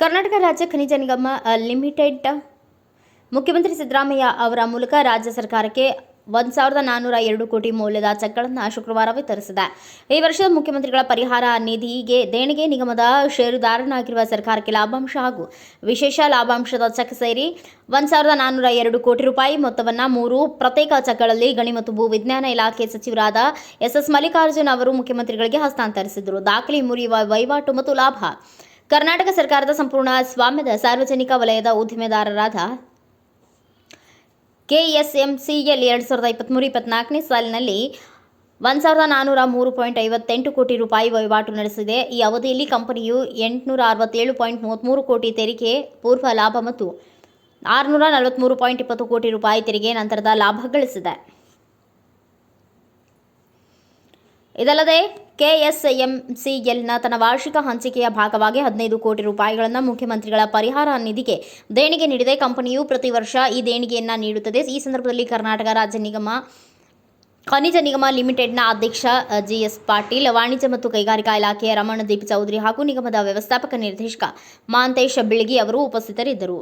ಕರ್ನಾಟಕ ರಾಜ್ಯ ಖನಿಜ ನಿಗಮ ಲಿಮಿಟೆಡ್. ಮುಖ್ಯಮಂತ್ರಿ ಸಿದ್ದರಾಮಯ್ಯ ಅವರ ಮೂಲಕ ರಾಜ್ಯ ಸರ್ಕಾರಕ್ಕೆ ಒಂದು ಸಾವಿರದ ನಾನ್ನೂರ ಎರಡು ಕೋಟಿ ಮೌಲ್ಯದ ಚೆಕ್ಗಳನ್ನು ಶುಕ್ರವಾರ ವಿತರಿಸಿದೆ. ಈ ವರ್ಷದ ಮುಖ್ಯಮಂತ್ರಿಗಳ ಪರಿಹಾರ ನಿಧಿಗೆ ದೇಣಿಗೆ ನಿಗಮದ ಷೇರುದಾರನಾಗಿರುವ ಸರ್ಕಾರಕ್ಕೆ ಲಾಭಾಂಶ ಹಾಗೂ ವಿಶೇಷ ಲಾಭಾಂಶದ ಚೆಕ್ ಸೇರಿ ಒಂದು ಸಾವಿರದ ನಾನ್ನೂರ ಎರಡು ಕೋಟಿ ರೂಪಾಯಿ ಮೊತ್ತವನ್ನು ಮೂರು ಪ್ರತ್ಯೇಕ ಚೆಕ್ಗಳಲ್ಲಿ ಗಣಿ ಮತ್ತು ಭೂ ವಿಜ್ಞಾನ ಇಲಾಖೆ ಸಚಿವರಾದ ಎಸ್ ಎಸ್ ಮಲ್ಲಿಕಾರ್ಜುನ್ ಅವರು ಮುಖ್ಯಮಂತ್ರಿಗಳಿಗೆ ಹಸ್ತಾಂತರಿಸಿದರು. ದಾಖಲೆ ಮುರಿಯುವ ವಹಿವಾಟು ಮತ್ತು ಲಾಭ ಕರ್ನಾಟಕ ಸರ್ಕಾರದ ಸಂಪೂರ್ಣ ಸ್ವಾಮ್ಯದ ಸಾರ್ವಜನಿಕ ವಲಯದ ಉದ್ದಿಮೆದಾರರಾದ ಕೆಎಸ್ಎಂಸಿಎಲ್ ಎರಡು ಸಾವಿರದ ಇಪ್ಪತ್ತ್ಮೂರು ಇಪ್ಪತ್ನಾಲ್ಕನೇ ಸಾಲಿನಲ್ಲಿ ಒಂದು ಸಾವಿರದ ನಾನ್ನೂರ ಮೂರು ಪಾಯಿಂಟ್ ಐವತ್ತೆಂಟು ಕೋಟಿ ರೂಪಾಯಿ ವಹಿವಾಟು ನಡೆಸಿದೆ. ಈ ಅವಧಿಯಲ್ಲಿ ಕಂಪನಿಯು ಎಂಟುನೂರ ಅರವತ್ತೇಳು ಪಾಯಿಂಟ್ ಮೂವತ್ತ್ಮೂರು ಕೋಟಿ ತೆರಿಗೆ, ಪೂರ್ವ ಲಾಭ ಮತ್ತು ಆರುನೂರ ನಲವತ್ತ್ಮೂರು ಪಾಯಿಂಟ್ ಇಪ್ಪತ್ತು ಕೋಟಿ ರೂಪಾಯಿ ತೆರಿಗೆ ನಂತರದ ಲಾಭ ಗಳಿಸಿದೆ. ಇದಲ್ಲದೆ ಕೆಎಸ್ಎಂಸಿಎಲ್ನ ತನ್ನ ವಾರ್ಷಿಕ ಹಂಚಿಕೆಯ ಭಾಗವಾಗಿ ಹದಿನೈದು ಕೋಟಿ ರೂಪಾಯಿಗಳನ್ನು ಮುಖ್ಯಮಂತ್ರಿಗಳ ಪರಿಹಾರ ನಿಧಿಗೆ ದೇಣಿಗೆ ನೀಡಿದೆ. ಕಂಪನಿಯು ಪ್ರತಿ ವರ್ಷ ಈ ದೇಣಿಗೆಯನ್ನು ನೀಡುತ್ತದೆ. ಈ ಸಂದರ್ಭದಲ್ಲಿ ಕರ್ನಾಟಕ ರಾಜ್ಯ ನಿಗಮ, ಖನಿಜ ನಿಗಮ ಲಿಮಿಟೆಡ್ನ ಅಧ್ಯಕ್ಷ ಜಿಎಸ್ ಪಾಟೀಲ್, ವಾಣಿಜ್ಯ ಮತ್ತು ಕೈಗಾರಿಕಾ ಇಲಾಖೆಯ ರಮಣದೀಪ್ ಚೌಧರಿ ಹಾಗೂ ನಿಗಮದ ವ್ಯವಸ್ಥಾಪಕ ನಿರ್ದೇಶಕ ಮಾಂತೇಶ ಬಿಳ್ಗಿ ಅವರು ಉಪಸ್ಥಿತರಿದ್ದರು.